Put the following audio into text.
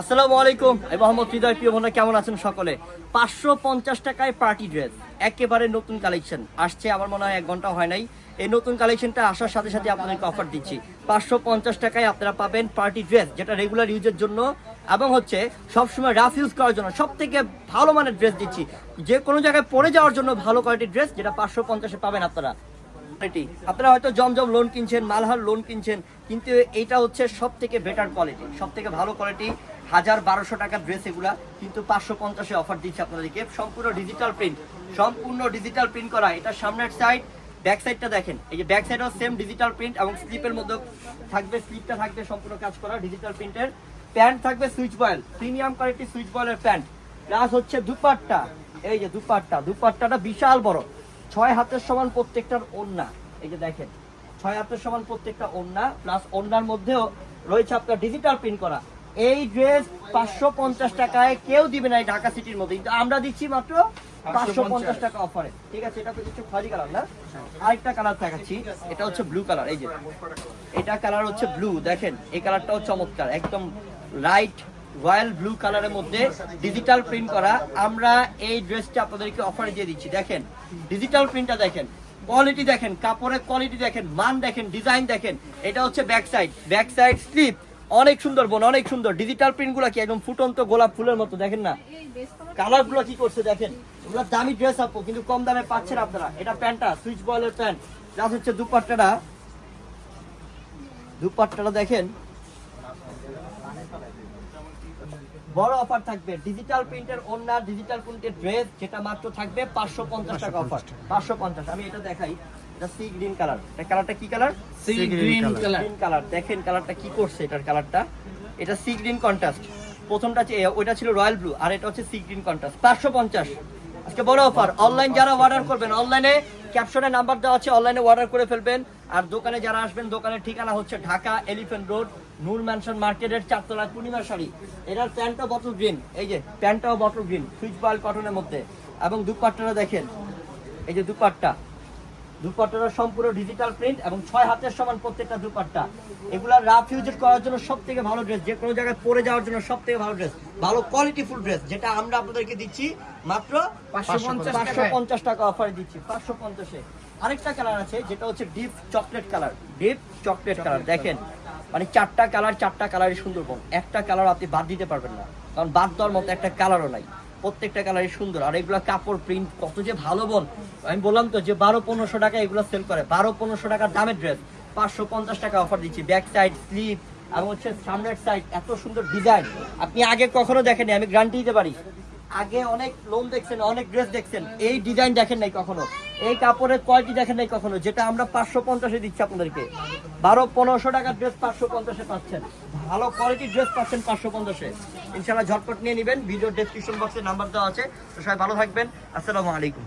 আসসালামু আলাইকুম। মোহাম্মদ হৃদয় প্রিয় বন্ধুরা কেমন আছেন সকলে? পাঁচশো পঞ্চাশ টাকায় পার্টি ড্রেস, একেবারে নতুন কালেকশন। আসছে আমার মনে হয় এক ঘণ্টা হয় নাই। এই নতুন কালেকশনটা আসার সাথে সাথে আপনাদেরকে অফার দিচ্ছি। পাঁচশো পঞ্চাশ টাকায় আপনারা পাবেন পার্টি ড্রেস, যেটা রেগুলার ইউজের জন্য। এবং হচ্ছে, সবসময় রাফ ইউজ করার জন্য সব থেকে ভালো মানের ড্রেস দিচ্ছি। যে কোনো জায়গায় পরে যাওয়ার জন্য ভালো কোয়ালিটির ড্রেস, যেটা পাঁচশো পঞ্চাশে পাবেন আপনারা। কোয়ালিটি আপনারা হয়তো জমজম লোন কিনছেন, মালহার লোন কিনছেন, কিন্তু এইটা হচ্ছে সব থেকে বেটার কোয়ালিটি সব থেকে ভালো কোয়ালিটি হাজার বারোশো টাকার ড্রেস এগুলা, কিন্তু পাঁচশো পঞ্চাশে অফার দিচ্ছে আপনাদেরকে। সম্পূর্ণ ডিজিটাল প্রিন্ট সম্পূর্ণ ডিজিটাল প্রিন্ট করা। এটা সামনের সাইড ব্যাক সাইডটা দেখেন। এই যে ব্যাক সাইডও সেম ডিজিটাল প্রিন্ট এবং স্লিপের মধ্যে থাকবে স্লিপটা থাকবে সম্পূর্ণ কাজ করা ডিজিটাল প্রিন্টের প্যান্ট থাকবে Swiss voile premium quality Swiss বয়েলের pant plus হচ্ছে দুপাট্টা। এই যে দুপাট্টা, দুপাট্টাটা বিশাল বড়। ছয় হাতের সমান প্রত্যেকটার ওন্না এই যে দেখেন, ছয় হাতের সমান প্রত্যেকটা ওন্না প্লাস ওন্নার মধ্যেও রয়েছে আপনার ডিজিটাল প্রিন্ট করা। এই ড্রেস পাঁচশো পঞ্চাশ টাকায় কেউ দিবে না এই ঢাকা সিটির মধ্যে। কিন্তু আমরা দিচ্ছি মাত্র পাঁচশো পঞ্চাশ। টাকা অফারে ঠিক আছে এটা তো কিছু খয়েরি কালার না? আরেকটা কালার দেখাচ্ছি। এটা হচ্ছে ব্লু কালার এই যে। এটা কালার হচ্ছে ব্লু দেখেন এই কালারটাও চমৎকার একদম লাইট রয়্যাল ব্লু কালারের মধ্যে ডিজিটাল প্রিন্ট করা। আমরা এই ড্রেসটা আপনাদেরকে অফারে দিয়ে দিচ্ছি দেখেন ডিজিটাল প্রিন্টটা দেখেন কোয়ালিটি দেখেন কাপড়ের কোয়ালিটি দেখেন মান দেখেন ডিজাইন দেখেন। এটা হচ্ছে back side back side slip অনেক সুন্দর বোন, অনেক সুন্দর। ডিজিটাল প্রিন্টগুলা কি একদম ফুটন্ত গোলাপ ফুলের মতো, দেখেন না? কালারগুলো কি করছে, দেখেন? এগুলো দামি ড্রেস আপু, কিন্তু কম দামে পাচ্ছেন আপনারা। এটা প্যান্টটা, সুইচ বয়েলের প্যান্ট। প্লাস হচ্ছে দুপাট্টাটা। দুপাট্টাটা দেখেন। বড় অফার থাকবে। ডিজিটাল প্রিন্টের ওনার ডিজিটাল প্রিন্টের ড্রেস যেটা মাত্র থাকবে পাঁচশো পঞ্চাশ টাকা অফার পাঁচশো পঞ্চাশ, আমি এটা দেখাই। এটা সি গ্রিন কালার এটা কালারটা কি colour sea green colour green colour দেখেন কালারটা কি করছে এটার কালারটা এটা সি গ্রিন কন্ট্রাস্ট প্রথমটা ওইটা ছিল রয়্যাল ব্লু আর এটা হচ্ছে সি গ্রিন কন্ট্রাস্ট পাঁচশো পঞ্চাশ। আজকে বড় অফার অনলাইন যারা অর্ডার করবেন অনলাইনে ক্যাপশনে নাম্বার দেওয়া আছে অনলাইনে অর্ডার করে ফেলবেন। আর দোকানে যারা আসবেন দোকানের ঠিকানা হচ্ছে Dhaka Elephant Road Noor Mansion মার্কেটের চারতলা পূর্ণিমা শাড়ি। এটার প্যান্টটাও বটল গ্রিন এই যে প্যান্টটাও বটল গ্রিন সুইচ বয়েল কটনের মধ্যে। এবং দুপাট্টাটা দেখেন। এই যে দুপাট্টা। দুপাট্টাটা সম্পূর্ণ ডিজিটাল প্রিন্ট এবং ছয় হাতের সমান প্রত্যেকটা দুপাট্টা। এগুলা রাফ ইউজ করার জন্য সব থেকে ভালো ড্রেস যে কোনো জায়গায় পরে যাওয়ার জন্য সব থেকে ভালো ড্রেস ভালো কোয়ালিটি ফুল ড্রেস যেটা আমরা আপনাদেরকে দিচ্ছি মাত্র 550 পাঁচশো পঞ্চাশ টাকা অফারে দিচ্ছি পাঁচশো পঞ্চাশে। আরেকটা কালার আছে যেটা হচ্ছে deep chocolate colour deep chocolate colour দেখেন মানে চারটা কালার চারটা কালারই সুন্দরবন একটা কালার আপনি বাদ দিতে পারবেন না কারণ বাদ দেওয়ার মতো একটা কালারও নাই। প্রত্যেকটা কালারই সুন্দর। আর এগুলো কাপড় প্রিন্ট কত যে ভালো বল। আমি বললাম তো যে বারো পনেরোশো টাকা এগুলো সেল করে। বারো পনেরোশো টাকার দামের ড্রেস পাঁচশো পঞ্চাশ টাকা অফার দিচ্ছি। ব্যাক সাইড স্লিপ আর হচ্ছে সামনের সাইড এত সুন্দর ডিজাইন আপনি আগে কখনো দেখেনি আমি গ্যারান্টি দিতে পারি। আগে অনেক লোন দেখছেন, অনেক ড্রেস দেখছেন। এই ডিজাইন দেখেন নাই কখনো। এই কাপড়ের কোয়ালিটি দেখেন নাই কখনো, যেটা আমরা পাঁচশো পঞ্চাশে দিচ্ছি আপনাদেরকে। বারো, পনেরোশো টাকার ড্রেস পাঁচশো পঞ্চাশে পাচ্ছেন। ভালো কোয়ালিটির ড্রেস পাচ্ছেন পাঁচশো পঞ্চাশে। ইনশাল্লাহ ঝটপট নিয়ে নেবেন। ভিডিও ডেসক্রিপশন বক্সে নাম্বার দেওয়া আছে। তো সবাই ভালো থাকবেন। আসসালামু আলাইকুম।